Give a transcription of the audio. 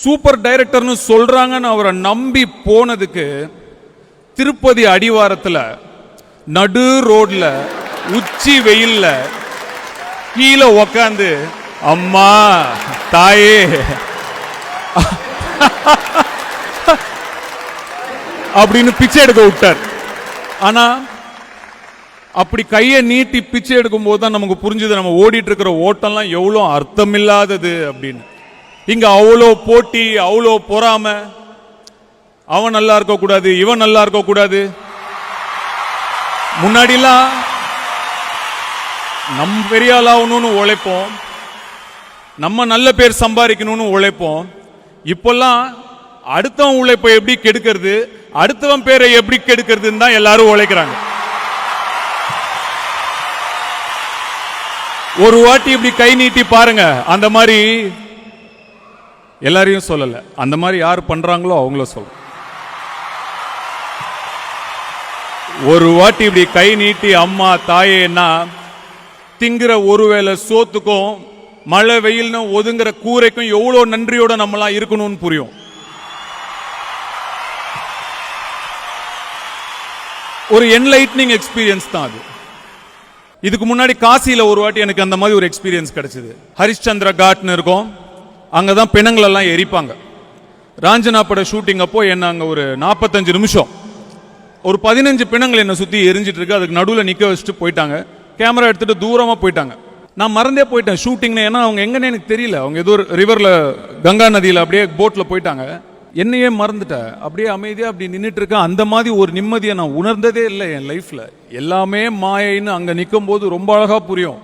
Super டைரக்டர்னு சொல்றாங்கன்னு அவரை நம்பி போனதுக்கு திருப்பதி அடிவாரத்தில் நடு ரோட்ல உச்சி வெயில்ல கீழே உக்காந்து அம்மா தாயே. அப்படின்னு பிச்சை எடுக்க விட்டார். ஆனா அப்படி கையை நீட்டி பிச்சை எடுக்கும் போது தான் நமக்கு புரிஞ்சுது நம்ம ஓடிட்டு இருக்கிற ஓட்டம்லாம் எவ்வளோ அர்த்தமில்லாதது அப்படின்னு. இங்கே அவ்வளோ போட்டி அவ்வளோ பொறாம. அவன் நல்லா இருக்கக்கூடாது இவன் நல்லா இருக்கக்கூடாது முன்னாடிலாம் நம் பெரிய ஆளாகணும்னு உழைப்போம். நம்ம நல்ல பேர் சம்பாதிக்கணும்னு உழைப்போம். இப்போல்லாம் அடுத்தவன் உழைப்பை எப்படி கெடுக்கிறது அடுத்தவன் பேரை எப்படி கெடுக்கிறதுன்னு தான் எல்லாரும் உழைக்கிறாங்க. ஒரு வாட்டி இப்படி கை நீட்டி பாருங்க அந்த மாதிரி எல்லாரையும் சொல்லலை. அந்த மாதிரி யார் பண்ணுறாங்களோ அவங்கள சொல்ல ஒரு வாட்டி இப்படி கை நீட்டி அம்மா தாயேன்னா திங்கிற ஒருவேளை சோத்துக்கும் மழை வெயில்னு ஒதுங்குற கூரைக்கும் எவ்வளோ நன்றியோட நம்மளாம் இருக்கணும்னு புரியும். ஒரு என்லைட்னிங் எக்ஸ்பீரியன்ஸ் தான் அது. இதுக்கு முன்னாடி காசியில் ஒரு வாட்டி எனக்கு அந்த மாதிரி ஒரு எக்ஸ்பீரியன்ஸ் கிடைச்சது. ஹரிஷ்சந்திர காட்னு இருக்கும். அங்கே தான் பிணங்களெல்லாம் எரிப்பாங்க. ராஞ்சனா பட ஷூட்டிங் அப்போ என்ன அங்கே ஒரு நாற்பத்தஞ்சு நிமிஷம். ஒரு பதினஞ்சு பிணங்கள் என்னை சுற்றி எரிஞ்சிட்டு இருக்கு அதுக்கு நடுவில் நிற்க வச்சுட்டு போயிட்டாங்க. கேமரா எடுத்துகிட்டு தூரமாக போயிட்டாங்க. நான் மறந்தே போயிட்டேன். ஷூட்டிங்னு ஏன்னா அவங்க எங்கன்னு எனக்கு தெரியல. அவங்க ஏதோ ஒரு ரிவரில் கங்கா நதியில் அப்படியே போட்டில் போயிட்டாங்க. என்னையே மறந்துட்டேன். அப்படியே அமைதியாக அப்படி நின்றுட்டு இருக்கேன் அந்த மாதிரி ஒரு நிம்மதியை நான் உணர்ந்ததே இல்லை என் லைஃப்பில் எல்லாமே மாயைன்னு அங்கே நிற்கும் போது ரொம்ப அழகாக புரியும்.